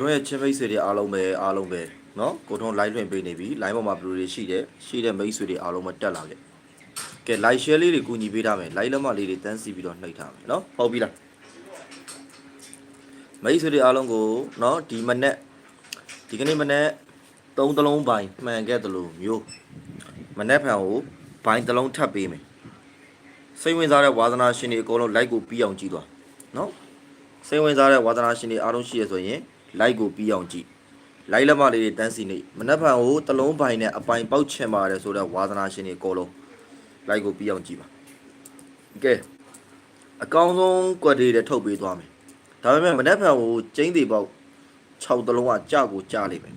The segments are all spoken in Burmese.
တို့ရဲ့ချင်းမိတ်ဆွေတွေအားလုံးပဲအားလုံးပဲเนาะကိုထုံး live လွှင့်ပေးနေပြီ live ပေါ်မှာဘယ်လိုတွေရှိတယ်ရှိတဲ့မိတ်ဆွေတွေအားလုံးပဲတက်လာခဲ့ကဲ live share လေးတွေကူညီပေးထားမယ် live လက်မလေးတွေတန်းစီပြီးတော့နှိပ်ထားမယ်เนาะဟုတ်ပြီလားမိတ်ဆွေတွေအားလုံးကိုเนาะဒီမနေ့ဒီကနေ့မနေ့သုံးတလုံးပိုင်းမှန်ခဲ့တယ်လို့မျိုးမနေ့ဖန်ကိုဘိုင်းတစ်လုံးထပ်ပေးမယ်စိတ်ဝင်စားတဲ့ဝါသနာရှင်တွေအကုန်လုံး like ကိုပြီးအောင်ကြည့်သွားเนาะ စိတ်ဝင်စားတဲ့ဝါသနာရှင်တွေအားလုံးရှိရဆိုရင် like ကိုပြီးအောင်ကြည့် like လက်မလေးတွေတန်းစီနေမနှက်ဖန်ကိုတလုံးပိုင်နဲ့အပိုင်ပေါက်ချင်ပါတယ်ဆိုတော့ဝါသနာရှင်တွေအကုန်လုံး like ကိုပြီးအောင်ကြည့်ပါကဲအကောင်းဆုံးကွက်တွေတွေထုတ်ပေးသွားမယ်ဒါပေမဲ့မနှက်ဖန်ကိုကျင်းသေးပေါက်6တလုံးကကြကိုကြလိမ့်မယ်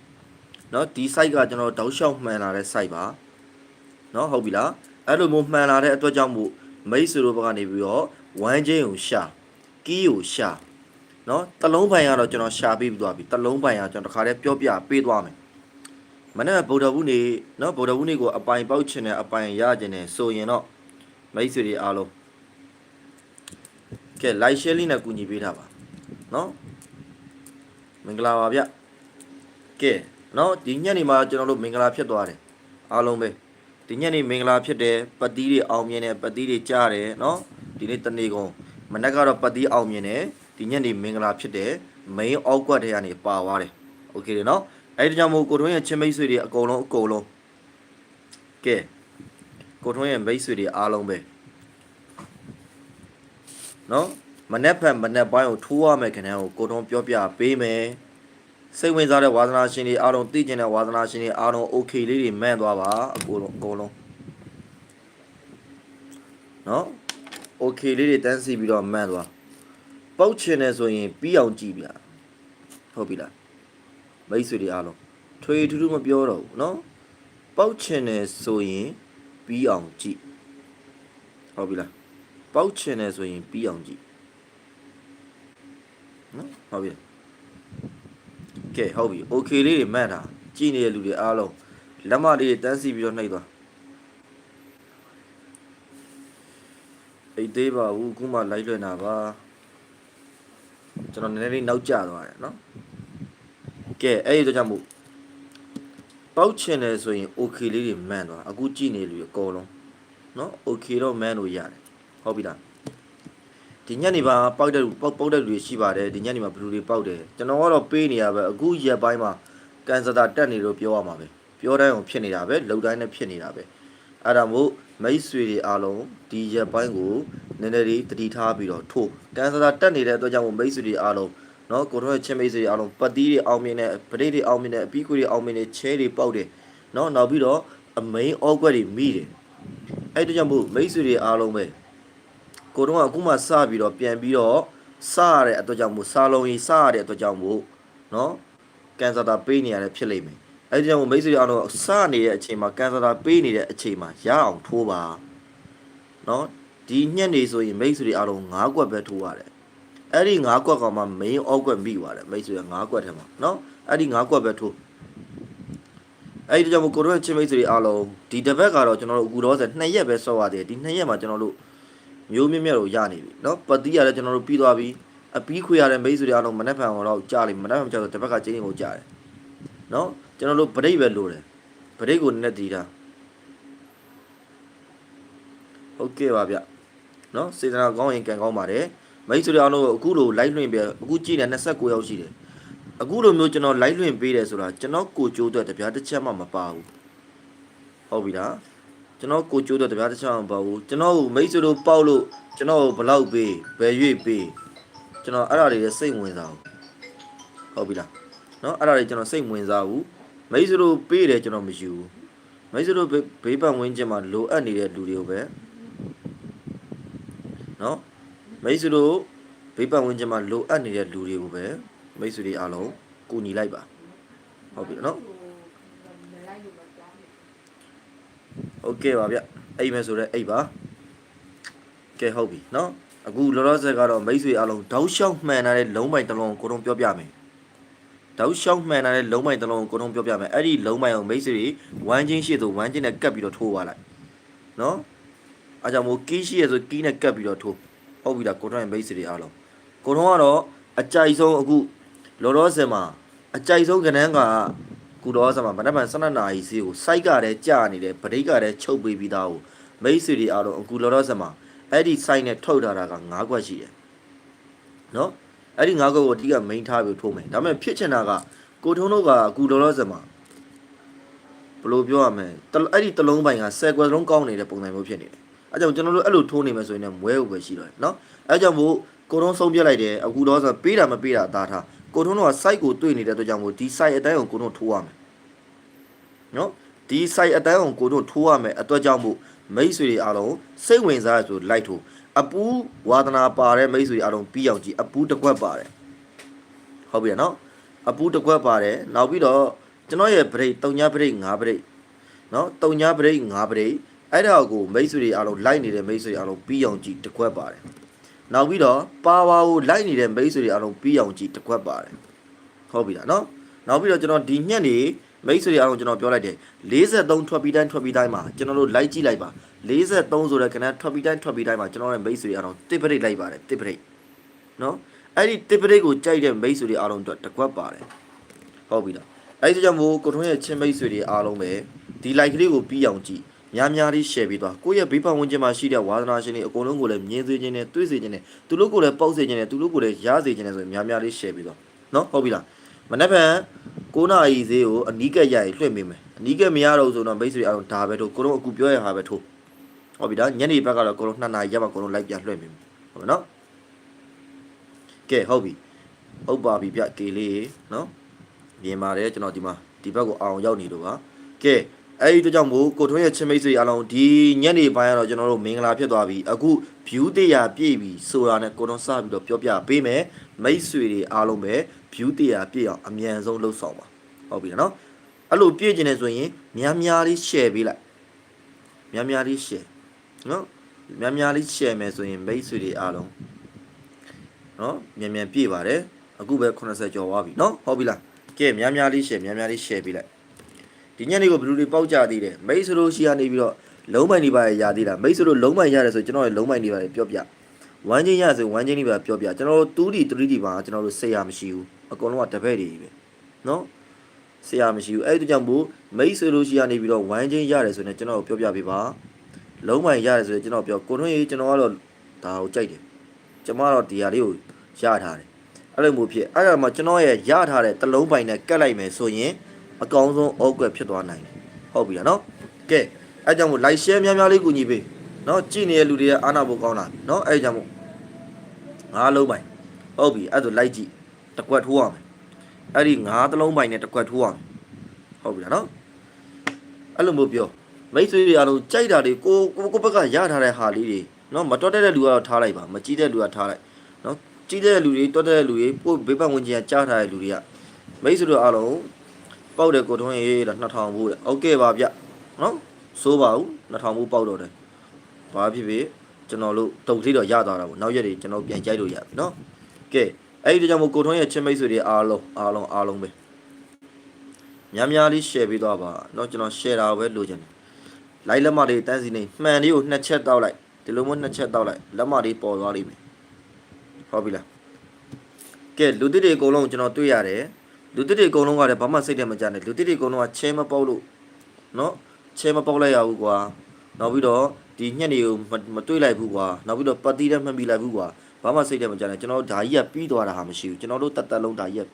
เนาะဒီ site ကကျွန်တော်တောက်လျှောက်မှန်လာတဲ့ site ပါเนาะဟုတ်ပြီလားအဲ့လိုမျိုးမှန်လာတဲ့အတွက်ကြောင့်မို့မိတ်ဆွေတို့ဘက်ကနေပြီးတော့ဝမ်းချင်းကိုရှာကီးကိုရှာ နော်တလုံးပိုင်ကတော့ကျွန်တော်ရှာပေးပြီးသွားပြီတလုံးပိုင်ကကျွန်တော်တခါတည်းပြောပြပေးသွားမယ်မနေ့ဗုဒ္ဓဘူးနေ့နော်ဗုဒ္ဓဘူးနေ့ကိုအပိုင်ပေါက်ချင်တဲ့အပိုင်ရချင်တယ်ဆိုရင်တော့မိတ်ဆွေတွေအားလုံးကဲ like share လေးနဲ့ကူညီပေးတာပါနော်မင်္ဂလာပါဗျကဲနော်ဒီညနေမှာကျွန်တော်တို့မင်္ဂလာဖြစ်သွားတယ်အားလုံးပဲဒီညနေမင်္ဂလာဖြစ်တယ်ပတိတွေအောင်မြင်တယ်ပတိတွေကြားတယ်နော်ဒီနေ့တနေ့ကုန်မနေ့ကတော့ပတိအောင်မြင်တယ် ဒီညနေမင်္ဂလာဖြစ်တဲ့ main အောက်ကွက်ထဲကနေပါသွားတယ်โอเคတယ်နော်အဲ့ဒီကြောင့်မို့ကိုထွန်းရဲ့ချင်းမိတ်ဆွေတွေအကုန်လုံးအကုန်လုံးကဲကိုထွန်းရဲ့မိတ်ဆွေတွေအားလုံးပဲနော်မနေ့ဖက်မနေ့ပိုင်းကိုထိုးရမယ်ခင်ဗျာကိုကိုထွန်းပြောပြပေးမယ်စိတ်ဝင်စားတဲ့ဝါသနာရှင်တွေအားလုံးသိကျင်တဲ့ဝါသနာရှင်တွေအားလုံး okay လေးတွေမှန်းသွားပါအကုန်လုံးအကုန်လုံးနော် okay လေးတွေတန်းစီပြီးတော့မှန်းသွား ပေါက်ချင်တယ်ဆိုရင်ပြီးအောင်ကြည့်ဗျာဟုတ်ပြီလားမိတ်ဆွေတွေအားလုံးထွေထူးထူးမပြောတော့ဘူးเนาะပေါက်ချင်တယ်ဆိုရင်ပြီးအောင်ကြည့်ဟုတ်ပြီလားပေါက်ချင်တယ်ဆိုရင်ပြီးအောင်ကြည့်နော်ဟုတ်ပြီကဲဟုတ်ပြီ okay လေးတွေမှတ်တာကြည့်နေတဲ့လူတွေအားလုံးလက်မလေးတွေတန်းစီပြီးတော့နှိပ်သွားအိတ်သေးပါဘူးခုမှလိုက်လွှင့်တာပါ ကျွန်တော်နည်းနည်းလေးနောက်ကျသွားတယ်နော်ကဲအဲ့ဒီတော့ကြောင့်မို့ပေါက်ချင်တယ်ဆိုရင် okay လေးတွေမှန်သွားအခုကြည့်နေလူအကုန်လုံးနော် okay တော့မှန်လို့ရတယ်ဟုတ်ပြီလားဒီညနေပါပေါက်တဲ့လူပေါက်ပေါက်တဲ့လူတွေရှိပါတယ်ဒီညနေမှာဘယ်လူတွေပေါက်တယ်ကျွန်တော်ကတော့ပေးနေရပဲအခုရက်ပိုင်းမှာကန်စတာတက်နေလို့ပြောရမှာပဲပြောတိုင်းအောင်ဖြစ်နေတာပဲလှုပ်တိုင်းနဲ့ဖြစ်နေတာပဲအဲ့ဒါမို့ မိတ်ဆွေတွေအားလုံးဒီရက်ပိုင်းကိုနည်းနည်းလေးတတိထားပြီးတော့ထိုးကန်စတာတက်နေတဲ့အတွက်ကြောင့်မို့မိတ်ဆွေတွေအားလုံးနော်ကိုတော့ချင်းမိတ်ဆွေတွေအားလုံးပတ်တီးတွေအောင်မြင်တဲ့ပရိတ်တွေအောင်မြင်တဲ့အပီးခွေတွေအောင်မြင်တဲ့ချဲတွေပေါက်တယ်နော်နောက်ပြီးတော့အမိန်အောက်ွက်တွေမိတယ်အဲ့ဒါကြောင့်မို့မိတ်ဆွေတွေအားလုံးပဲကိုတော့အခုမှစပြီးတော့ပြန်ပြီးတော့စရတဲ့အတွက်ကြောင့်မို့စားလုံးကြီးစရတဲ့အတွက်ကြောင့်မို့နော်ကန်စတာပေးနေရတယ်ဖြစ်လိမ့်မယ် အဲ့ဒီကြောင့်မို့မိတ်ဆွေတွေအားလုံးစနေတဲ့အချိန်မှာကန်စတာပေးနေတဲ့အချိန်မှာရအောင်ထိုးပါနော်ဒီညက်နေဆိုရင်မိတ်ဆွေတွေအားလုံး၅ကွက်ပဲထိုးရတယ် အဲ့ဒီ၅ကွက်ကမှ main အောက်ကွက်မိပါတယ်မိတ်ဆွေက၅ကွက်ထဲမှာเนาะအဲ့ဒီ၅ကွက်ပဲထိုးအဲ့ဒီကြောင့်မို့ကိုတို့ရဲ့ချင်းမိတ်ဆွေတွေအားလုံးဒီတစ်ပတ်ကတော့ကျွန်တော်တို့အခုတော့ဆို2ရက်ပဲဆော့ရသေးတယ်ဒီ2ရက်မှာကျွန်တော်တို့မျိုးမြင့်မြတ်ကိုရနေပြီเนาะပတိရလည်းကျွန်တော်တို့ပြီးသွားပြီအပီးခွေရတဲ့မိတ်ဆွေတွေအားလုံးမနှက်ဖန်တော့ကြားလိမ့်မနှက်ဖန်ကြောက်တစ်ပတ်ကချင်းကိုကြားတယ်เนาะ ကျွန်တော်တို့ဗရိတ်ပဲလိုတယ်ဗရိတ်ကိုနက်တီးတာဟုတ်ကဲ့ပါဗျเนาะစေတနာကောင်းရင်ကံကောင်းပါတယ် မိတ်ဆွေအားလုံးအခုလို live လွှင့်ပြအခုကြည့်နေ29ယောက်ရှိတယ်အခုလိုမျိုးကျွန်တော် live လွှင့်ပေးတယ်ဆိုတာကျွန်တော်ကိုကြိုးအတွက်တပြားတစ်ချက်မှမပါဘူးဟုတ်ပြီလားကျွန်တော်ကိုကြိုးအတွက်တပြားတစ်ချက်မှမပါဘူးကျွန်တော်ကိုမိတ်ဆွေတို့ပေါက်လို့ကျွန်တော်ကိုဘလောက်ပေးဘယ်ရွေ့ပေးကျွန်တော်အဲ့ဒါတွေလည်းစိတ်ဝင်စားဘူးဟုတ်ပြီလားနော်အဲ့ဒါတွေကျွန်တော်စိတ်ဝင်စားဘူး မိတ်ဆွေတို့ပေးတယ်ကျွန်တော်မယူဘူးမိတ်ဆွေတို့ဘေးပတ်ဝန်းကျင်မှာလိုအပ်နေတဲ့လူတွေကိုပဲနော် မိတ်ဆွေတို့ဘေးပတ်ဝန်းကျင်မှာလိုအပ်နေတဲ့လူတွေကိုပဲမိတ်ဆွေတွေအားလုံးကူညီလိုက်ပါဟုတ်ပြီနော်โอเคပါဗျအိမ်မယ်ဆိုတော့အိမ်ပါကဲဟုတ်ပြီနော်အခုလောလောဆယ်ကတော့မိတ်ဆွေအားလုံးတောက်လျှောက်မှန်ထားတဲ့လုံးပိုင်တစ်လုံးကိုတော့ပြောပြမယ် တောက်လျှောက်မှန်ထားတဲ့လုံးပိုင်တစ်လုံးကိုတော့ပြောပြမယ်အဲ့ဒီလုံးပိုင်ကိုမိတ်ဆွေတွေဝမ်းချင်းရှိသူဝမ်းချင်းနဲ့ကပ်ပြီးတော့ထိုးသွားလိုက်နော်အားကြောင့်မို့ကီးရှိရဆိုကီးနဲ့ကပ်ပြီးတော့ထိုးဟုတ်ပြီလားကိုထွန်းရဲ့မိတ်ဆွေတွေအားလုံးကိုထွန်းကတော့အကြိုက်ဆုံးအခုလောလောဆယ်မှာအကြိုက်ဆုံးကဏ္ဍကကုတော်ဆာမှာဗနက်ဖြန်12နာရီစီကိုစိုက်ကတည်းကြာနေတယ်ဗရိတ်ကတည်းချုပ်ပေးပြီးသားကိုမိတ်ဆွေတွေအားလုံးအခုလောလောဆယ်မှာအဲ့ဒီစိုက်နဲ့ထုတ်ထားတာက9ခွက်ရှိတယ်နော် အဲ့ဒီ9ခွက်ကိုအဓိက main ထားပြီးထိုးမယ်ဒါပေမဲ့ဖြစ်ချင်တာကကိုထုံးတို့ကအခုလောလောဆယ်မှာဘယ်လိုပြောရမလဲတအဲ့ဒီတလုံးပိုင်က10ခွက်လုံးကောင်းနေတဲ့ပုံစံမျိုးဖြစ်နေတယ်အဲကြောင့်ကျွန်တော်တို့အဲ့လိုထိုးနေမယ်ဆိုရင်လည်းမွဲဖို့ပဲရှိတော့တယ်နော်အဲကြောင့်မို့ကိုထုံးဆုံးပြလိုက်တယ်အခုတော့ဆိုပေးတာမပေးတာအသာထားကိုထုံးတို့က site ကိုတွေ့နေတဲ့အတွက်ကြောင့်မို့ဒီ site အတိုင်းကိုကိုထုံးထိုးရမယ်နော်ဒီ site အတိုင်းကိုကိုထုံးထိုးရမယ်အတွက်ကြောင့်မို့မိတ်ဆွေတွေအားလုံးစိတ်ဝင်စားရဆိုလိုက်ထိုး အပူဝါသနာပါတဲ့မိတ်ဆွေတွေအားလုံးပြီးအောင်ကြည့်အပူတစ်ခွက်ပါတယ်ဟုတ်ပြီနော်အပူတစ်ခွက်ပါတယ်နောက်ပြီးတော့ကျွန်တော်ရဲ့ break 3ည break 5 break နော်3ည break 5 break အဲ့ဒါကိုမိတ်ဆွေတွေအားလုံးလိုက်နေတဲ့မိတ်ဆွေတွေအားလုံးပြီးအောင်ကြည့်တစ်ခွက်ပါတယ်နောက်ပြီးတော့ပါဝါကိုလိုက်နေတဲ့မိတ်ဆွေတွေအားလုံးပြီးအောင်ကြည့်တစ်ခွက်ပါတယ်ဟုတ်ပြီလားနော်နောက်ပြီးတော့ကျွန်တော်ဒီညက်နေ မိတ်ဆွေတွေအားလုံးကျွန်တော်ပြောလိုက်တယ်43ထွက်ပြီးတိုင်းထွက်ပြီးတိုင်းမှာကျွန်တော်တို့လိုက်ကြည့်လိုက်ပါ43ဆိုတဲ့ကဏ္ဍထွက်ပြီးတိုင်းထွက်ပြီးတိုင်းမှာကျွန်တော်ရဲ့မိတ်ဆွေတွေအားလုံးတစ်ပရိတ်လိုက်ပါတယ်တစ်ပရိတ်နော်အဲ့ဒီတစ်ပရိတ်ကိုကြိုက်တဲ့မိတ်ဆွေတွေအားလုံးအတွက်တစ်ခွက်ပါတယ်ဟုတ်ပြီလားအဲ့ဒီကြောင့်မို့ကိုထွန်းရဲ့ချင်းမိတ်ဆွေတွေအားလုံးပဲဒီ like ကလေးကိုပြီးအောင်ကြည့်များများလေး share ပေးသွားကိုယ့်ရဲ့ဘေးပတ်ဝန်းကျင်မှာရှိတဲ့ဝါသနာရှင်တွေအကုန်လုံးကိုလည်းမြင်စေခြင်းနဲ့တွေ့စေခြင်းနဲ့သူတို့ကိုလည်းပေါက်စေခြင်းနဲ့သူတို့ကိုလည်းရစေခြင်းနဲ့ဆိုရင်များများလေး share ပေးသွားနော်ဟုတ်ပြီလား မနေ့က9နာရီဈေးကိုအနီးကပ်ရည်လွှင့်ပေးမယ်အနီးကပ်မရတော့ဘူးဆိုတော့မိတ်ဆွေအားလုံးဒါပဲထိုးကိုတော့အခုပြောရဟာပဲထိုးဟုတ်ပြီလားညနေဘက်ကတော့ကိုတော့2နာရီရပါကိုတော့လိုက်ပြန်လွှင့်ပေးမယ်ဟုတ်ပြီနော်ကဲဟုတ်ပြီဟုတ်ပါပြီဗျကေလေးနော်မြင်ပါတယ်ကျွန်တော်ဒီမှာဒီဘက်ကိုအောင်ရောက်နေလို့ပါကဲအဲ့ဒီတို့ကြောင့်မို့ကိုထွန်းရဲ့ချင်းမိတ်ဆွေအားလုံးဒီညနေပိုင်းကတော့ကျွန်တော်တို့မင်္ဂလာဖြစ်သွားပြီအခု view တရားပြည့်ပြီဆိုတာနဲ့ကိုထွန်းစပြီးတော့ပြောပြပေးမယ်မိတ်ဆွေတွေအားလုံးပဲ view တရားပြည့်အောင်အမြန်ဆုံးလှုပ်ဆောင်ပါဟုတ်ပြီနော်အဲ့လိုပြည့်ကျင်နေဆိုရင်များများလေး share ပေးလိုက်များများလေး share နော်များများလေး share မယ်ဆိုရင်မိတ်ဆွေတွေအားလုံးနော်မြန်မြန်ပြည့်ပါတယ်အခုပဲ80ကျော်သွားပြီနော်ဟုတ်ပြီလားကဲများများလေး share များများလေး share ပေးလိုက်ဒီညနေကိုဘယ်လိုတွေပေါက်ကြသေးတယ်မိတ်ဆွေတို့ရှိရနေပြီးတော့လုံးပိုင်နေပါရရသေးတာမိတ်ဆွေတို့လုံးပိုင်ရတယ်ဆိုကျွန်တော်လည်းလုံးပိုင်နေပါတယ်ပြောပြဝမ်းချင်းရဆိုဝမ်းချင်းနေပါပြောပြကျွန်တော်တို့ 2D 3D ပါကျွန်တော်တို့ဆေးရမရှိဘူး အကုန်လုံးကတပည့်တွေပဲနော်ဆေးရမရှိဘူးအဲ့ဒီကြောင့်မို့မိတ်ဆွေတို့ရှိရနေပြီးတော့ဝမ်းချင်းရတယ်ဆိုရင်ကျွန်တော်တို့ပြောပြပေးပါလုံးပိုင်ရတယ်ဆိုရင်ကျွန်တော်ပြောကိုထွန်းရေးကျွန်တော်ကတော့ဒါကိုကြိုက်တယ်ကျွန်မတော့ဒီဟာလေးကိုရထားတယ်အဲ့လိုမျိုးဖြစ်အဲ့ဒါမှကျွန်တော်ရဲ့ရထားတဲ့တလုံးပိုင်နဲ့ကတ်လိုက်မယ်ဆိုရင်အကောင်းဆုံးအောက်ကွက်ဖြစ်သွားနိုင်တယ်ဟုတ်ပြီလားနော်ကဲအဲ့ကြောင့်မို့ like share များများလေးကူညီပေးနော်ကြည့်နေတဲ့လူတွေကအားနာဖို့ကောင်းတာနော်အဲ့ကြောင့်မို့ငါးလုံးပိုင်ဟုတ်ပြီအဲ့ဒါ like ကြည့် တစ်ကွက်ထိုးအောင်အဲ့ဒီငါးတလုံးပိုင်နဲ့တစ်ကွက်ထိုးအောင်ဟုတ်ပြီလားနော်အဲ့လိုမျိုးပြောမိတ်ဆွေတွေအားလုံးကြိုက်တာတွေကိုကိုကိုဘက်ကရထားတဲ့ဟာလေးတွေနော်မတော်တဲ့လူကတော့ထားလိုက်ပါမကြည့်တဲ့လူကထားလိုက်နော်ကြည့်တဲ့လူတွေတော်တဲ့လူတွေပို့ဘေးပတ်ဝန်းကျင်ကကြားထားတဲ့လူတွေကမိတ်ဆွေတို့အားလုံးပေါက်တယ်ကိုထွန်းရေးတာ2000ဘူးတဲ့โอเคပါဗျနော်စိုးပါဘူး2000ဘူးပေါက်တော့တယ်ဘာဖြစ်ဖြစ်ကျွန်တော်တို့တုံထိတော့ရသွားတာပေါ့နောက်ရက်တွေကျွန်တော်ပြန်ကြိုက်လို့ရပြီနော်ကဲ အဲ့ဒီကြောင့်မို့ကိုထွန်းရဲ့ချင်းမိတ်ဆွေတွေအားလုံးအားလုံးအားလုံးပဲများများလေး share ပေးသွားပါเนาะကျွန်တော် share တာပဲလိုချင်တယ်လိုက်လက်မတွေတန်းစီနေမှန်လေးကိုနှစ်ချက်တောက်လိုက်ဒီလိုမျိုးနှစ်ချက်တောက်လိုက်လက်မတွေပေါ်သွားလိမ့်မယ်ဟုတ်ပြီလားကဲလူသစ်တွေအကုန်လုံးကျွန်တော်တွေ့ရတယ်လူသစ်တွေအကုန်လုံးကလည်းဘာမှစိတ်ထဲမကြနဲ့လူသစ်တွေအကုန်လုံးကချဲမပေါက်လို့เนาะချဲမပေါက်လိုက်ရဘူးကွာနောက်ပြီးတော့ဒီညက်တွေကိုမတွေ့လိုက်ဘူးကွာနောက်ပြီးတော့ပတ်တီးလည်းမမိလိုက်ဘူးကွာ ဘာမှစိတ်ထဲမကြနဲ့ကျွန်တော်တို့ဓာကြီးကပြီးသွားတာဟာမရှိဘူးကျွန်တော်တို့တတ်တတ်လုံးဓာကြီးက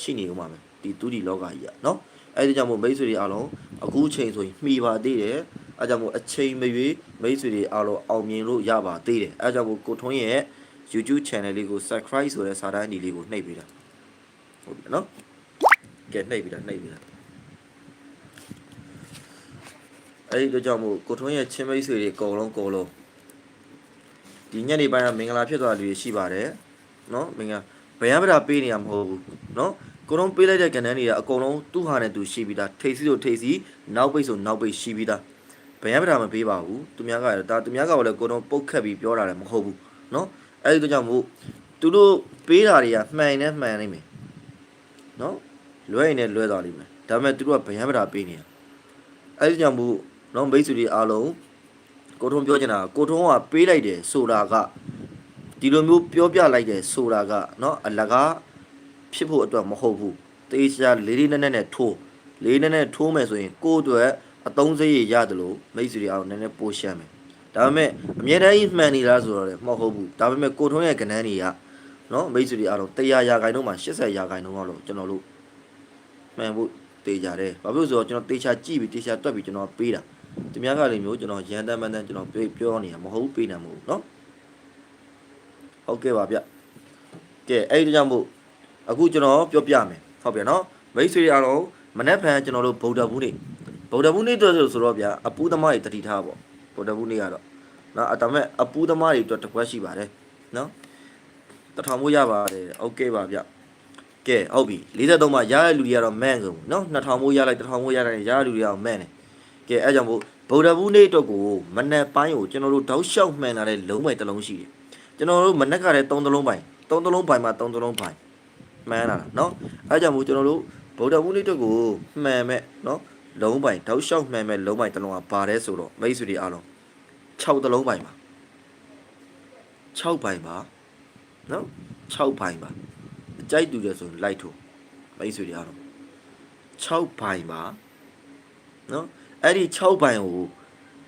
ရှိနေဦးမှာပဲဒီသူဒီလောကကြီးကနော်အဲ့ဒါကြောင့်မို့မိတ်ဆွေတွေအားလုံးအခုချိန်ဆိုရင်မှီပါသေးတယ်အဲ့ကြောင့်မို့အချိန်မရွေးမိတ်ဆွေတွေအားလုံးအောင်မြင်လို့ရပါသေးတယ်အဲ့ကြောင့်မို့ကိုထွန်းရဲ့ YouTube channel လေးကို subscribe ဆိုတဲ့စာတန်းဒီလေးကိုနှိပ်ပေးတာဟုတ်ပြီနော်ကဲနှိပ်ပေးတာနှိပ်ပေးတာအဲ့ဒီတော့ကြောင့်မို့ကိုထွန်းရဲ့ချင်းမိတ်ဆွေတွေအကုန်လုံးအကုန်လုံး ဒီညနေပိုင်းကမင်္ဂလာဖြစ်သွားတဲ့လူတွေရှိပါတယ်နော်မင်္ဂလာဘယ်ရမတာပေးနေရမဟုတ်ဘူးနော်ကိုလုံးပေးလိုက်တဲ့ကဏ္ဍတွေကအကုန်လုံးသူ့ဟာနဲ့သူရှိပြီးသားထိတ်စီတို့ထိတ်စီနောက်ပိတ်ဆိုနောက်ပိတ်ရှိပြီးသားဘယ်ရမတာမပေးပါဘူးသူများကဒါသူများကလည်းကိုလုံးပုတ်ခတ်ပြီးပြောတာလည်းမဟုတ်ဘူးနော်အဲ့ဒီတော့ကြောင့်မို့သူတို့ပေးတာတွေကမှန်နေမှန်နေမယ်နော်လွဲရင်လည်းလွဲသွားလိမ့်မယ်ဒါပေမဲ့သူတို့ကဗယံပဓာပေးနေတာအဲ့ဒီကြောင့်မို့နော်မိတ်ဆွေတွေအားလုံး ကိုထုံးပြောချင်တာကိုထုံးကပေးလိုက်တယ်ဆိုတာကဒီလိုမျိုးပြောပြလိုက်တယ်ဆိုတာကနော်အလကားဖြစ်ဖို့အတွက်မဟုတ်ဘူးတေးရှာလေးလေးနက်နက်နဲ့ထိုးလေးနက်နက်ထိုးမယ်ဆိုရင်ကိုယ့်အတွက်အသုံးစရိတ်ရတယ်လို့မိတ်ဆွေတွေအောင်နည်းနည်းပိုရှမ်းမယ်ဒါပေမဲ့အမြဲတမ်းကြီးမှန်နေလားဆိုတော့လည်းမဟုတ်ဘူးဒါပေမဲ့ကိုထုံးရဲ့ကဏ္ဍတွေကနော်မိတ်ဆွေတွေအားလုံး100ရာခိုင်နှုန်းမှာ80ရာခိုင်နှုန်းလောက်ကျွန်တော်တို့မှန်ဖို့တေးကြတယ်ဘာဖြစ်လို့ဆိုတော့ကျွန်တော်တေးချာကြည့်ပြီးတေးချာတွက်ပြီးကျွန်တော်ပေးတာ ဒီများကလည်းမျိုးကျွန်တော်ရန်တမ်းမှန်တမ်းကျွန်တော်ပြောပြောနေတာမဟုတ်ဘူးပေးနေမှာမဟုတ်ဘူးနော်ဟုတ်ကဲ့ပါဗျကဲအဲ့ဒီကြောင့်မို့အခုကျွန်တော်ပြောပြမယ်ဟုတ်ပြီနော်မိတ်ဆွေတွေအားလုံးမနေ့ဖန်ကျွန်တော်တို့ဗုဒ္ဓဘူးနေ့ဗုဒ္ဓဘူးနေ့တော့ဆိုတော့ဗျာအပူးသမားတွေတတိထားပေါ့ဗုဒ္ဓဘူးနေ့ကတော့နော်အတမဲ့အပူးသမားတွေအတွက်တစ်ခွက်ရှိပါတယ်နော်တထောင်မို့ရပါတယ်โอเคပါဗျကဲဟုတ်ပြီ43မှာရတဲ့လူတွေကတော့မန့်ကုန်နော်2000မို့ရလိုက်1000မို့ရလိုက်ရတဲ့လူတွေကတော့မန့်တယ် ကဲအဲကြောင့်မို့ဗုဒ္ဓဘူးနေ့အတွက်ကိုမနက်ပိုင်းကိုကျွန်တော်တို့တောက်လျှောက်မှန်လာတဲ့လုံးပိုင်တစ်လုံးရှိတယ်ကျွန်တော်တို့မနက်ကလည်း3သလုံးပိုင်3သလုံးပိုင်မှာ3သလုံးပိုင်မှန်လာတာနော်အဲကြောင့်မို့ကျွန်တော်တို့ဗုဒ္ဓဘူးနေ့အတွက်ကိုမှန်မဲ့နော်လုံးပိုင်တောက်လျှောက်မှန်မဲ့လုံးပိုင်တစ်လုံးကပါတယ်ဆိုတော့မိတ်ဆွေတွေအားလုံး6သလုံးပိုင်ပါ6ပိုင်ပါနော်6ပိုင်ပါအကြိုက်တူတယ်ဆိုရင်လိုက်ထိုးမိတ်ဆွေတွေအားလုံး6ပိုင်ပါနော် အဲ့ဒီ6ပိုင်ကို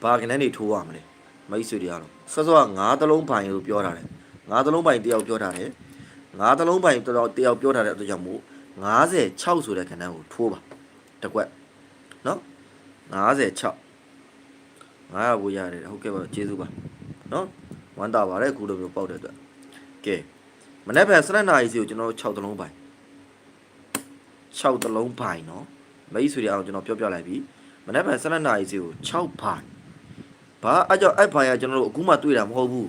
ဘာကနေနေထိုးရမလဲမိတ်ဆွေတွေအားလုံးစောစောက9သလုံးပိုင်ကိုပြောထားတယ်9သလုံးပိုင်တယောက်ပြောထားတယ်9သလုံးပိုင်တယောက်တယောက်ပြောထားတဲ့အတွက်ကြောင့်မို့56ဆိုတဲ့ခဏကိုထိုးပါတစ်ကွက်နော်56 900ကိုရတယ်ဟုတ်ကဲ့ပါကျေးဇူးပါနော်ဝမ်းသာပါတယ်အခုလိုမျိုးပေါက်တဲ့အတွက်ကဲမနေ့က7နာရီစီကိုကျွန်တော်တို့6သလုံးပိုင်6သလုံးပိုင်နော်မိတ်ဆွေတွေအောင်ကျွန်တော်ပြောပြလိုက်ပြီ မနေ့က7နာရီစီကို6ပိုင်ဘာအကြောင်းအဲ့ပိုင်ကကျွန်တော်တို့အခုမှတွေ့တာမဟုတ်ဘူး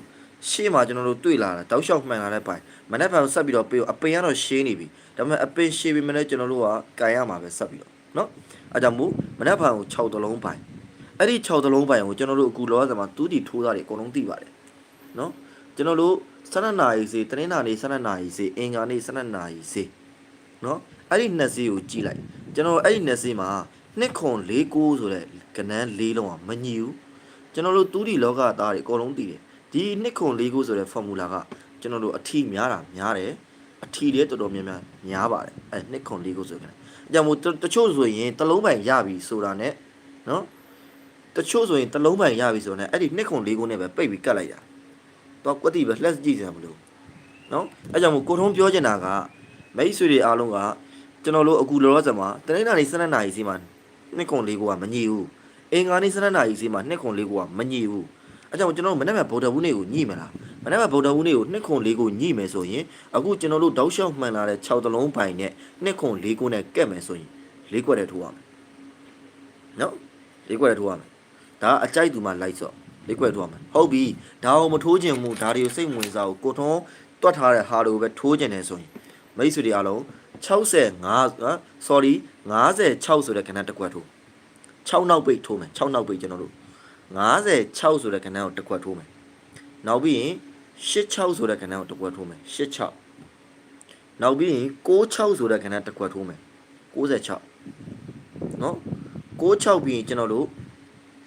ရှေ့မှာကျွန်တော်တို့တွေ့လာတာတောက်လျှောက်မှန်လာတဲ့ပိုင်မနေ့ကဆက်ပြီးတော့ပေးအပင်ကတော့ရှင်းနေပြီဒါပေမဲ့အပင်ရှင်းပြီးမနေ့ကျွန်တော်တို့ကကန်ရမှာပဲဆက်ပြီးတော့နော်အဲကြောင့်မို့မနေ့ကကို6သလုံးပိုင်အဲ့ဒီ6သလုံးပိုင်ကိုကျွန်တော်တို့အခုလောဆယ်မှာတူးတီထိုးသားတွေအကုန်လုံးသိပါတယ်နော်ကျွန်တော်တို့12နာရီစီတနင်္လာနေ့12နာရီစီအင်္ဂါနေ့12နာရီစီနော်အဲ့ဒီနှစ်စီကိုကြည့်လိုက်ကျွန်တော်အဲ့ဒီနှစ်စီမှာ နှစ်ခွန်49ဆိုတဲ့ကနန်း၄လုံးကမညီဘူးကျွန်တော်တို့တူးတီလောကသားတွေအကုန်လုံးသိတယ်ဒီနှစ်ခွန်49ဆိုတဲ့ formula ကကျွန်တော်တို့အထီးများတာများတယ်အထီးတွေတော်တော်များများများပါတယ်အဲ့နှစ်ခွန်49ဆိုတဲ့ကနန်းအကြောင်းမို့တချို့ဆိုရင်တလုံးပိုင်ရပြီဆိုတာ ਨੇ နော်တချို့ဆိုရင်တစ်လုံးပိုင်ရပြီဆိုတော့ ਨੇ အဲ့ဒီနှစ်ခုလေးခုနဲ့ပဲပိတ်ပြီးကတ်လိုက်တာတော့ကွက်တိပဲလက်ကြည့်စရာမလိုနော်အဲ့ကြောင့်မို့ကိုထုံးပြောချင်တာကမိတ်ဆွေတွေအားလုံးကကျွန်တော်တို့အခုလောလောဆယ်မှာတနင်္လာနေ့7နာရီစီမှာ နှစ်ခုလေးခုကမညီဘူးအင်္ဂါနေ့7နာရီစီမှာနှစ်ခုလေးခုကမညီဘူးအဲ့ကြောင့်ကျွန်တော်တို့မနေ့ကဗုဒ္ဓဘူးနေ့ကိုညှိမလားမနေ့ကဗုဒ္ဓဘူးနေ့ကိုနှစ်ခုလေးခုညှိမယ်ဆိုရင်အခုကျွန်တော်တို့တောက်လျှောက်မှန်လာတဲ့6တလုံးပိုင်နဲ့နှစ်ခုလေးခုနဲ့ကက်မယ်ဆိုရင်လေးခွက်တည်းထိုးရမယ်နော်လေးခွက်တည်းထိုးရမယ်ဒါအကြိုက်သူမှလိုက်စော့လိကွက်ထိုးရမယ်ဟုတ်ပြီဒါအောင်မထိုးခြင်းမူဒါတွေကိုစိတ်ဝင်စားကိုကိုထုံးတွတ်ထားတဲ့ဟာတွေကိုပဲထိုးခြင်းတယ်ဆိုရင်မိတ်ဆွေတွေအားလုံး 65နော် sorry 56ဆိုတဲ့ခဏတစ်ခွက်ထိုး6နောက်ပိတ်ထိုးမယ်6နောက်ပိတ်ကျွန်တော်တို့56ဆိုတဲ့ခဏကိုတစ်ခွက်ထိုးမယ်နောက်ပြီးရင်86ဆိုတဲ့ခဏကိုတစ်ခွက်ထိုးမယ်86နောက်ပြီးရင်96ဆိုတဲ့ခဏတစ်ခွက်ထိုးမယ်96နော်96ပြီးရင်ကျွန်တော်တို့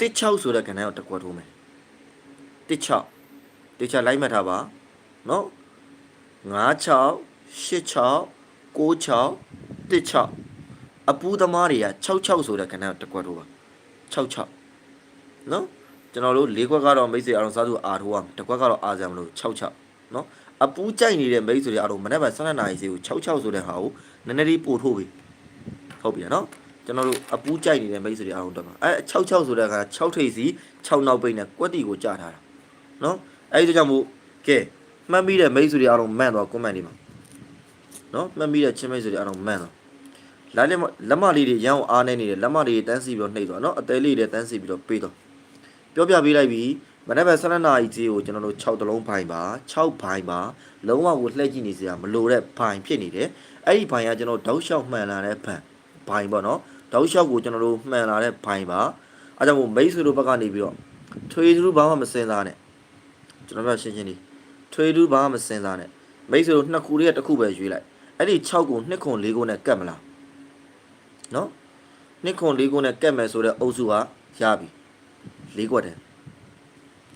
16ဆိုတဲ့ကဏ္ဍကိုတစ်ခွက်ထိုးမယ်16 16လိုက်မှတ်ထားပါနော်56 86 96 16အပူသမားတွေက66ဆိုတဲ့ကဏ္ဍကိုတစ်ခွက်ထိုးပါ66နော်ကျွန်တော်တို့၄ခွက်ကတော့မိတ်ဆွေအားလုံးစားသူအားထိုးရမယ်တစ်ခွက်ကတော့အားစရာမလို66နော်အပူကြိုက်နေတဲ့မိတ်ဆွေတွေအားလုံးမနေ့က12နာရီစီကို66ဆိုတဲ့ဟာကိုနည်းနည်းလေးပို့ထိုးပြီဟုတ်ပြီနော်ကျွန်တော်တို့အပူးကြိုက်နေတဲ့မိတ်ဆွေတွေအားလုံးတက်ပါအဲ66ဆိုတဲ့အခါ6ထိပ်စီ6နောက်ပိတ်နဲ့ကွက်တီကိုကြားထားတာနော်အဲဒီကြောင့်မို့ကဲမှတ်မိတဲ့မိတ်ဆွေတွေအားလုံးမှန်တော့ comment တွေမှာ နော်မှတ်မိတဲ့ချင်းမိတ်ဆွေတွေအားလုံးမှန်တော့လာလက်မလက်မလေးတွေရန်အောင်အားနေနေတယ်လက်မလေးတွေတန်းစီပြီးတော့နှိပ်သွားနော်အသေးလေးတွေတန်းစီပြီးတော့ပေးတော့ပြောပြပေးလိုက်ပြီမနေ့က7နာရီကြီးကိုကျွန်တော်တို့6တလုံးဖိုင်ပါ6ဖိုင်ပါလုံးဝကိုလှည့်ကြည့်နေစရာမလိုတဲ့ဖိုင်ဖြစ်နေတယ်အဲ့ဒီဖိုင်ကကျွန်တော်တောက်လျှောက်မှန်လာတဲ့ဖန်ဖိုင်ပေါ့နော်တောက်လျှောက်ကိုကျွန်တော်တို့မှန်လာတဲ့ဖိုင်ပါအဲကြောင့်မို့မိတ်ဆွေတို့ဘက်ကနေပြီးတော့ထွေသူဘာမှမစင်စားနဲ့ကျွန်တော်ပြောရှင်းရှင်းလေးထွေသူဘာမှမစင်စားနဲ့မိတ်ဆွေတို့နှစ်ခုလေးတစ်ခုပဲရွေးလိုက် အဲ့ဒီ6ကို2ခု4ခုနဲ့ကတ်မလားနော်2ခု4ခုနဲ့ကတ်မယ်ဆိုတော့အုပ်စုကရပြီ၄ကွက်တယ်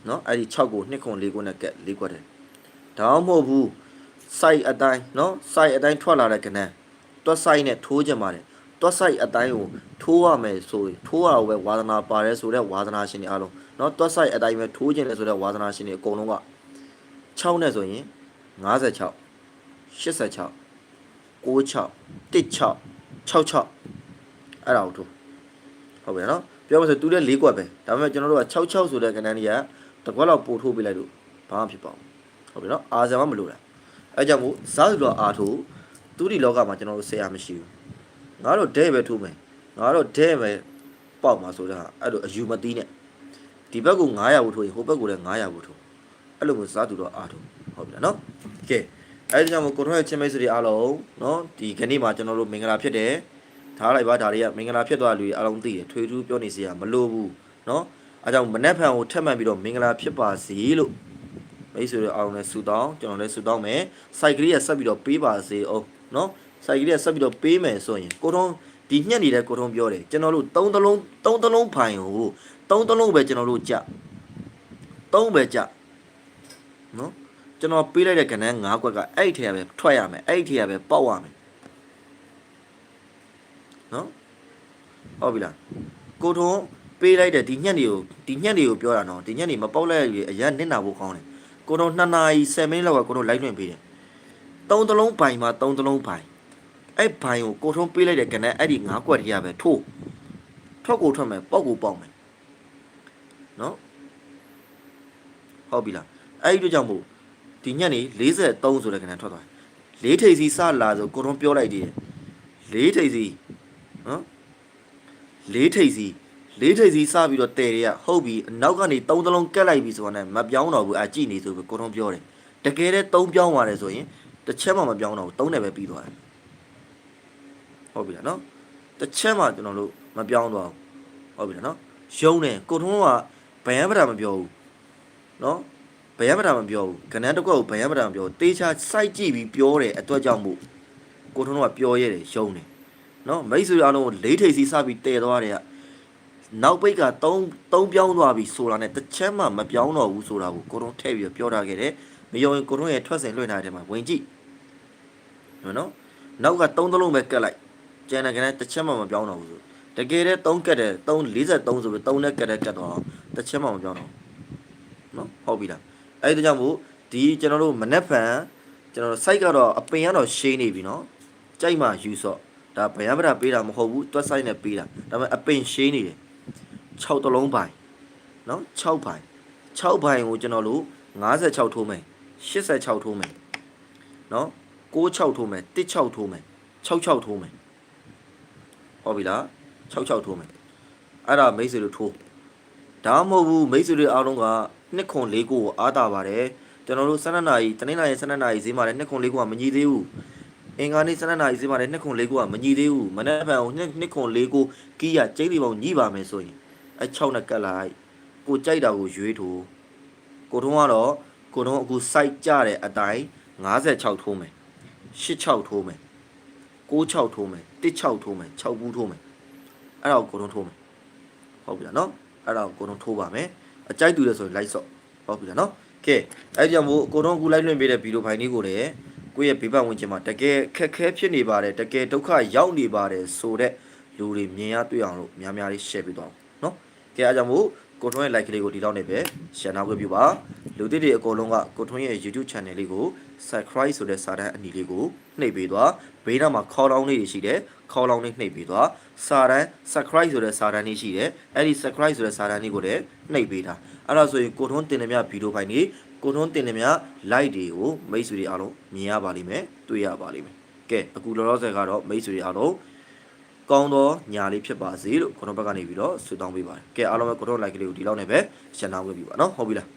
နော်အဲ့ဒီ6ကို2ခု4ခုနဲ့ကတ်4ကွက်တယ်ဒါမှမဟုတ်ဘူး site အတိုင်းနော် site အတိုင်းထွက်လာတဲ့ကဏ္ဍတွက် site နဲ့ထိုးကြပါတယ်တွက် site အတိုင်းကိုထိုးရမယ်ဆိုရင်ထိုးရအောင်ပဲဝါသနာပါတယ်ဆိုတော့ဝါသနာရှင်တွေအားလုံးနော်တွက် site အတိုင်းပဲထိုးခြင်းလဲဆိုတော့ဝါသနာရှင်တွေအကုန်လုံးက6နဲ့ဆိုရင်56 86 96 16 66အဲ့ဒါကိုထိုးဟုတ်ပြီနော်ပြောမှဆိုတူတဲ့၄ကွက်ပဲဒါပေမဲ့ကျွန်တော်တို့က66ဆိုတဲ့ကဏ္ဍကြီးကတစ်ကွက်လောက်ပို့ထိုးပေးလိုက်လို့ဘာမှဖြစ်ပါဘူးဟုတ်ပြီနော်အာဇာမမလို့လားအဲကြောင့်မို့ဇာတ်တော်အာထိုးသူဒီလောကမှာကျွန်တော်တို့ဆရာမရှိဘူးငါတို့ဒဲပဲထိုးမယ်ငါတို့ဒဲပဲပေါက်မှာဆိုတာအဲ့လိုအယူမသိနဲ့ဒီဘက်က900ဘူးထိုးရင်ဟိုဘက်ကလည်း900ဘူးထိုးအဲ့လိုမျိုးဇာတ်တော်အာထိုးဟုတ်ပြီလားနော်ကဲ အဲဒီကြောင့်မို့ကိုထွန်းရဲ့ချင်းမိတ်ဆွေတွေအားလုံးနော်ဒီခဏိမှာကျွန်တော်တို့မင်္ဂလာဖြစ်တယ်ထားလိုက်ပါဒါတွေကမင်္ဂလာဖြစ်သွားလူတွေအားလုံးသိတယ်ထွေထူးပြောနေစရာမလိုဘူးနော်အဲကြောင့်မနက်ဖြန်ကိုထက်မှန်ပြီးတော့မင်္ဂလာဖြစ်ပါစေလို့မိတ်ဆွေတွေအားလုံးလည်းဆုတောင်းကျွန်တော်လည်းဆုတောင်းမယ်စိုက်ကလေးရဆက်ပြီးတော့ပေးပါစေအောင်နော်စိုက်ကလေးရဆက်ပြီးတော့ပေးမယ်ဆိုရင်ကိုထွန်းဒီညက်နေတဲ့ကိုထုံးပြောတယ်ကျွန်တော်တို့၃သလုံး၃သလုံးဖိုင်ကို၃သလုံးပဲကျွန်တော်တို့ကြ၃ပဲကြနော် ကျွန်တော်ပေးလိုက်တဲ့ကဏ္ဍ၅ကွက်ကအဲ့ဒီထဲကပဲထွက်ရမယ်အဲ့ဒီထဲကပဲပေါက်ရမယ်နော်ဟုတ်ပြီလားကိုထုံးပေးလိုက်တဲ့ဒီညက်တွေကိုဒီညက်တွေကိုပြောတာနော်ဒီညက်တွေမပေါက်လိုက်ရအရင်နစ်နာဖို့ကောင်းတယ်ကိုထုံး2နာရီ7မိနစ်လောက်ကကိုထုံးလိုက်လွှင့်ပေးတယ်သုံးတလုံးပိုင်မှာသုံးတလုံးပိုင်အဲ့ဘိုင်ကိုကိုထုံးပေးလိုက်တဲ့ကနက်အဲ့ဒီ၅ကွက်တည်းရပဲထိုးထွက်ကိုထွက်မယ်ပေါက်ကိုပေါက်မယ်နော်ဟုတ်ပြီလားအဲ့ဒီတို့ကြောင့်မို့ ဒီညက်နေ43ဆိုတဲ့ကနက်ထွက်သွားတယ်လေးထိပ်စီစလာဆိုကိုထုံးပြောလိုက်သေးတယ်လေးထိပ်စီနော်လေးထိပ်စီလေးထိပ်စီစပြီးတော့တဲတွေကဟုတ်ပြီအနောက်ကနေသုံးသလုံးကက်လိုက်ပြီဆိုတာနဲ့မပြောင်းတော့ဘူးအကြည့်နေဆိုပြီးကိုထုံးပြောတယ်တကယ်တည်းသုံးပြောင်းသွားတယ်ဆိုရင်တစ်ချက်မှမပြောင်းတော့ဘူးသုံးနဲ့ပဲပြီးသွားတယ်ဟုတ်ပြီလားနော်တစ်ချက်မှကျွန်တော်တို့မပြောင်းတော့ဘူးဟုတ်ပြီလားနော်ယုံတယ်ကိုထုံးကဗယံပဒမပြောဘူးနော် ဗယံပဒမပြောဘူးကဏ္ဍတစ်ခွက်ကိုဗယံပဒမပြောဘူးတေချာစိုက်ကြည့်ပြီးပြောတယ်အတွက်ကြောင့်မို့ကိုထုံးကပြောရတယ်ယုံတယ်နော်မိတ်ဆွေအားလုံးကိုလေးထိပ်စီစပြီးတည်သွားတယ်ကနောက်ပိတ်က3 3ပြောင်းသွားပြီဆိုတာနဲ့တစ်ချက်မှမပြောင်းတော့ဘူးဆိုတာကိုကိုတုံးထည့်ပြီးတော့ပြောထားခဲ့တယ်မယုံရင်ကိုတုံးရဲ့ထွက်စဉ်လွှင့်ထားတဲ့မှာဝင်ကြည့်နော်နော်နောက်က3သလုံးပဲကတ်လိုက်ကျန်တဲ့ကနေ့တစ်ချက်မှမပြောင်းတော့ဘူးဆိုတကယ်တည်း3ကတ်တယ်3 43ဆိုပြီး3နဲ့ကတ်တယ်ကတ်တော့တစ်ချက်မှမပြောင်းတော့ဘူးနော်ဟုတ်ပြီလား အဲ့ဒီကြောင့်မို့ဒီကျွန်တော်တို့မနေ့ဖန်ကျွန်တော်တို့ site ကတော့အပင်ကတော့ရှင်းနေပြီနော်ကြိုက်မှယူဆော့ဒါဗယံပဒပေးတာမဟုတ်ဘူးတွက်ဆိုင်နဲ့ပေးတာဒါပေမဲ့အပင်ရှင်းနေတယ်6တလုံးပိုင်နော်6ပိုင်6ပိုင်ကိုကျွန်တော်တို့56ထိုးမယ်86ထိုးမယ်နော်96ထိုးမယ်16ထိုးမယ်66ထိုးမယ်ဟုတ်ပြီလား66ထိုးမယ်အဲ့ဒါမိတ်ဆွေတို့ထိုးဒါမှမဟုတ်ဘူးမိတ်ဆွေတွေအားလုံးကနှစ်ခွန်၄ကိုအားတာပါတယ်ကျွန်တော်တို့12နာရီတနင်္လာရီ12နာရီဈေးမှာလည်းနှစ်ခွန်၄ကိုကမညီသေးဘူးအင်္ဂါနေ့7နာရီစီးပါတယ်နှစ်ခွန်လေးကိုကမညီသေးဘူးမနေ့ကကိုနှစ်နှစ်ခွန်လေးကိုကီးရကျိတ်ဒီပေါင်းညီပါမယ်ဆိုရင်အဲ6နဲ့ကတ်လိုက်ကိုကြိုက်တာကိုရွေးထိုးကိုထုံးကတော့ကိုထုံးအခု site ကြတဲ့အတိုင်း56ထိုးမယ်86ထိုးမယ်96ထိုးမယ်16ထိုးမယ်6ဘူးထိုးမယ်အဲ့ဒါကိုကိုထုံးထိုးမယ်ဟုတ်ပြီလားနော်အဲ့ဒါကိုကိုထုံးထိုးပါမယ် အကြိုက်တူတယ်ဆိုရင် like ဆော့ဟုတ်ပြီလားနော်ကဲအဲ့ဒီကြောင့်မို့ကိုထုံးအခု like လွှင့်ပေးတဲ့ဗီဒီယိုဖိုင်လေးကိုလည်းကိုယ့်ရဲ့ဘေးပတ်ဝန်းကျင်မှာတကယ်ခက်ခဲဖြစ်နေပါတယ်တကယ်ဒုက္ခရောက်နေပါတယ်ဆိုတဲ့လူတွေမြင်ရတွေ့အောင်လို့များများလေး share ပေးသွားအောင်နော်ကဲအားကြောင့်မို့ ကိုထွန်းရဲ့ like ကလေးကိုဒီလောက်နေပဲ share နောက်ခွင့်ပြုပါလူသစ်တွေအကုန်လုံးကကိုထွန်းရဲ့ YouTube channel လေးကို subscribe ဆိုတဲ့စာတန်းအနီလေးကိုနှိပ်ပေးသွားဘေးနားမှာခေါ်လောင်းလေးတွေရှိတယ်ခေါ်လောင်းလေးနှိပ်ပေးသွားစာတန်း subscribe ဆိုတဲ့စာတန်းလေးရှိတယ်အဲ့ဒီ subscribe ဆိုတဲ့စာတန်းလေးကိုလည်းနှိပ်ပေးတာအဲ့ဒါဆိုရင်ကိုထွန်းတင်နေမြဗီဒီယိုပိုင်းလေးကိုထွန်းတင်နေမြ like တွေကိုမိတ်ဆွေတွေအားလုံးမြင်ရပါလိမ့်မယ်တွေ့ရပါလိမ့်မယ်ကဲအခုလောလောဆယ်ကတော့မိတ်ဆွေတွေအားလုံး ကောင်းသောညာလေးဖြစ်ပါစေလို့ကိုထွန်းဘက်ကနေပြီးတော့ဆုတောင်းပေးပါတယ်ကဲအားလုံးပဲကိုထွန်း like ကလေးကိုဒီလောက်နဲ့ပဲရှင်းအောင်ပြပါနော်ဟုတ်ပြီလား